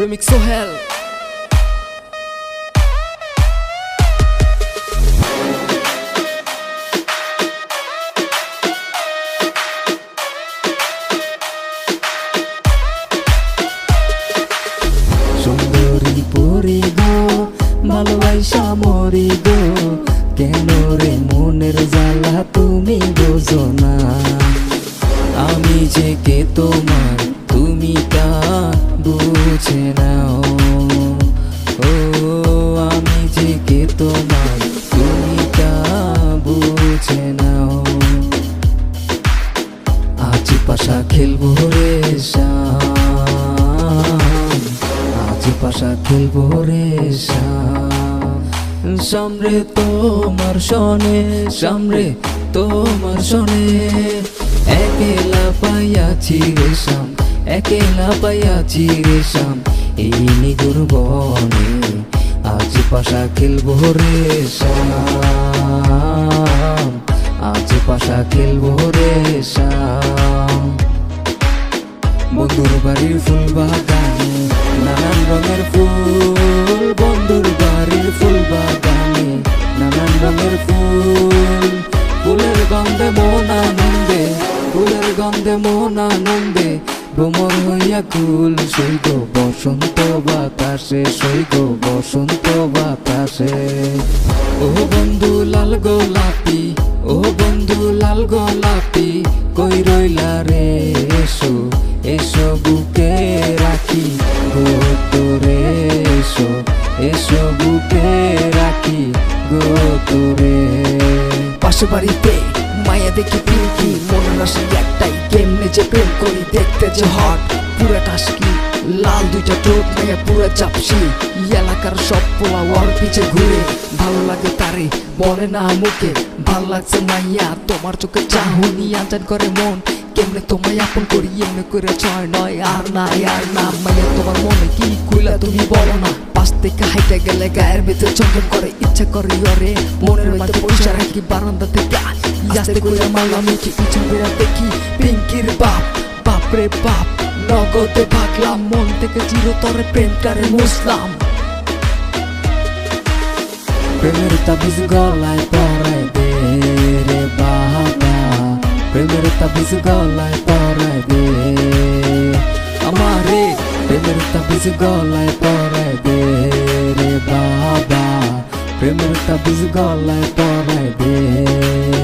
Remix Sohel সুন্দরী পরি গো, ভালোবাসা মরি গো, কেন রে মনের জ্বালা তুমি বোঝো না? আমি যে কে তোমার বুঝে নাও। ও, আমি যে কে তোমার তুমি তা বুঝে নাও। আজ পাশা খেলব রে আজ পাশা খেলব রে সামরে তোমার সনে সামরে তোমার সনে একেলা পাইয়াছি রে একেলা পাইয়াছি রে শাম এই নিগুর বনে আজ পাশা খেলব রে শাম আজ পাশা খেলব রে শাম বন্ধুর বাড়ির ফুল বাগানে, নানান রঙের ফুল, বন্ধুর বাড়ির ফুল বাগানে, নানান রঙের ফুল, ফুলের গন্ধে মন আনন্দে, ফুলের গন্ধে মন আনন্দে। ভ্রমর হইয়া কুল সৈগ বসন্ত বাতাসে সৈগ বসন্ত বাতাসে। ও বন্ধু লাল গোলাপি ও বন্ধু লাল গোলাপি, কই রইলা রে এসো এসো বুকে রাখি, গো তোরে এসো এসো বুকে রাখি, গো তোরে। পাশে বাড়িতে মায়া দেখি পিঙ্কি, মনে রাশি একটাই কেমনে যে প্রেম করি দেখতে যে হট পুরা টাসকি, লাল দুইটা ঠোঁট মায়া পুরা চাপসি। এলাকার সব পোলা ওর পিছে ঘুরে, ভালো লাগে তারে বলে না মুখে। ভালো লাগছে মাইয়া, তোমার চোখে চাহুনি আজান করে মন। কেমনে তোমায় আপন করি, এমনি করে ছয়, নয়, আর না আর না। মাইয়া, তোমার মনে কি কুইলা তুমি বলো না। পাশ থেকে গেলে গায়ের ভিতরে চন্দন করে ইচ্ছা করে মনের পয়সা রাখি বারান্দা থেকে। মারলাম কি ইচ্ছা করে দেখি পিঙ্কির বাপ। বাপ রে বাপ নগদে ভাগলাম মন থেকে চিরতরে প্রেমটারে মুসলাম প্রেমের তাবিজ গলায় পরায় দে রে বাবা। প্রেমের তাবিজ গলায় পরায় দে। আমারে প্রেমের তাবিজ গলায় পরায় প্রেমের তাবিজ গলায় পরায় দে